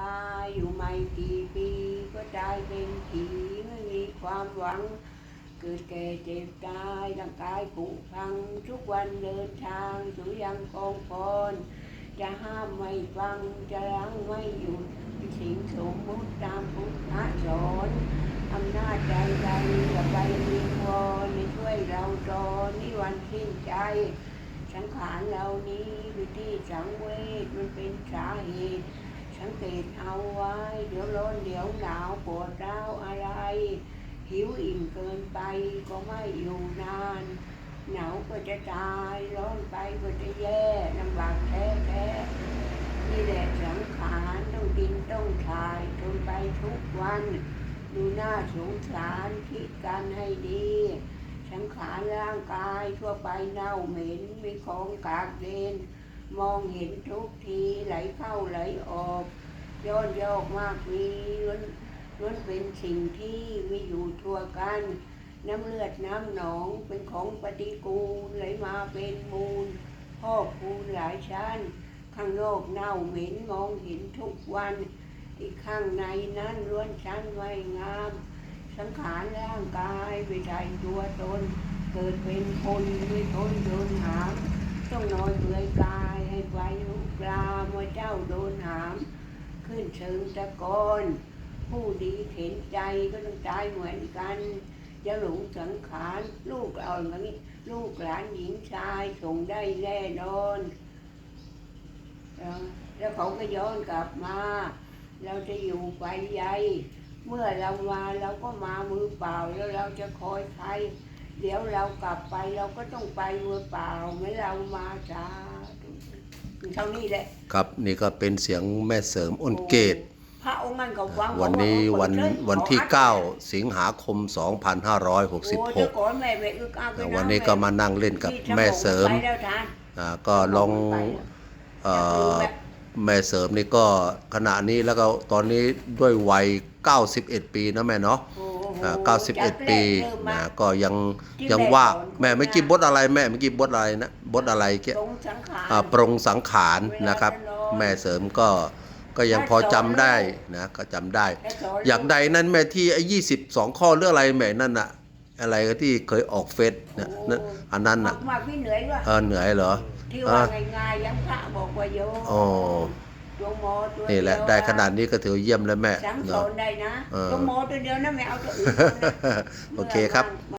กายอยู่ไม่กี่ปีก็ตายเป็นผีไม่มีความหวัง เกิดแก่เจ็บตายร่างกายผุพัง ทุกวันเดินทางสู่ยังกองพรจะห้ามไม่ฟังจะรั้งไม่หยุดสิ่งสมมุติตามพุทธสอนอำนาจใดๆอย่าไปวิงวอนช่วยเราตอนนี้วันสิ้นใจ สังขารเหล่านี้สังเวชมันเป็นสาเหตุ สังเกตเอาไว้ เดี๋ยวร้อนเดี๋ยวหนาวปวดร้าวอะไร หิวอิ่มเกินไปก็ไม่อยู่นาน หนาวก็จะตายร้อนไปก็จะแย่ลำบากแท้แท้ๆนี่แหละสังขารต้องดินต้องถ่ายทนไปทุกวันดูหน้าสงสารคิดกันให้ดีสังขารร่างกายทั่วไปเน่าเหม็นมีของกากเดน มองเห็นทุกทีไหลเข้าไหลออกย้อนโยกมากมีล้วนล้วนเป็นสิ่งที่มีอยู่ทั่วกัน น้ำเลือดน้ำหนองเป็นของปฏิกูลไหลมาเป็นมูลพ่อกพูหลายชั้น ข้างนอกเน่าเหม็นมองเห็นทุกวัน อีกข้างในนั้นล้วนชั้นไว้งาม สังขารร่างกายไม่ใช่ตัวตน เกิดเป็นคนไม่ทนโดนหาม ต้องนอนเปลือยกายให้ไฟลุกลามว่าเจ้าโดนหาม ขึ้นเชิงตะกอนผู้ดีเห็นใจก็ต้องตายเหมือนกัน จะหลงสังขารลูกเอาอย่างนี้ ลูกหลานหญิงชายส่งได้แน่นอน แล้วเขาก็ย้อนกลับมา เราจะอยู่ไปใยเมื่อเรามาเราก็มามือเปล่าแล้วเราจะคอยใคร เดี๋ยวเรากลับไปเราก็ต้องไปมือเปล่าเหมือนเรามาช้าเท่านี้แหละ ครับนี่ก็เป็นเสียงแม่เสริมอ้นเกต พระองค์นั้นก็ฟังวันนี้บอกาวันเปิดเลยวันที่ขออัด9สิงหาคมโอ้เดี๋ยวก่อนแม่ไม่อึกอักเลยะ2566 วันนี้ก็มานั่งเล่นกับที่แม่เสริมไปแล้วท่านอ่าก็ลองไปแล้วเอ่อยากรู้อแบบแม่เสริมนี่ก็ขณะนี้แล้วก็ตอนนี้ด้วยวัย 91 ปีนะแม่เนาะโอ้โหอ่าจาก91 ปีแรกเริ่มมานะก็ยังที่ยังแม่ว่าสอนแม่ไม่กี่บทอะไรแม่ไม่กี่บทอะไรนะบทอะไรเกี่ยตรงสังขารอ่าปรงสังขารนะครับ แม่เสริมก็ก็ยังพอจำได้นะก็จำได้ และสนอย่างใดนั้นแม่ที่ไอ้ยี่สิบสองข้อเรื่องอะไรแม่นั่นน่ะอะไรก็ที่เคยออกเฟซนะนั่นอันนั้นน่ะมากๆพี่เหนื่อยด้วยเออเหนื่อยเหรอ ที่ว่าง่ายๆยังพระบอกว่าโยมอ๋อ ดวงโมตัวนี่แหละเยวได้ขนาดนี้ก็ถือว่าเยี่ยมแล้วแม่สังสเนาะอนได้นะเออดวงโมตัวเดียวนะไม่เอาตัวอื่นโอเคครับมื่อ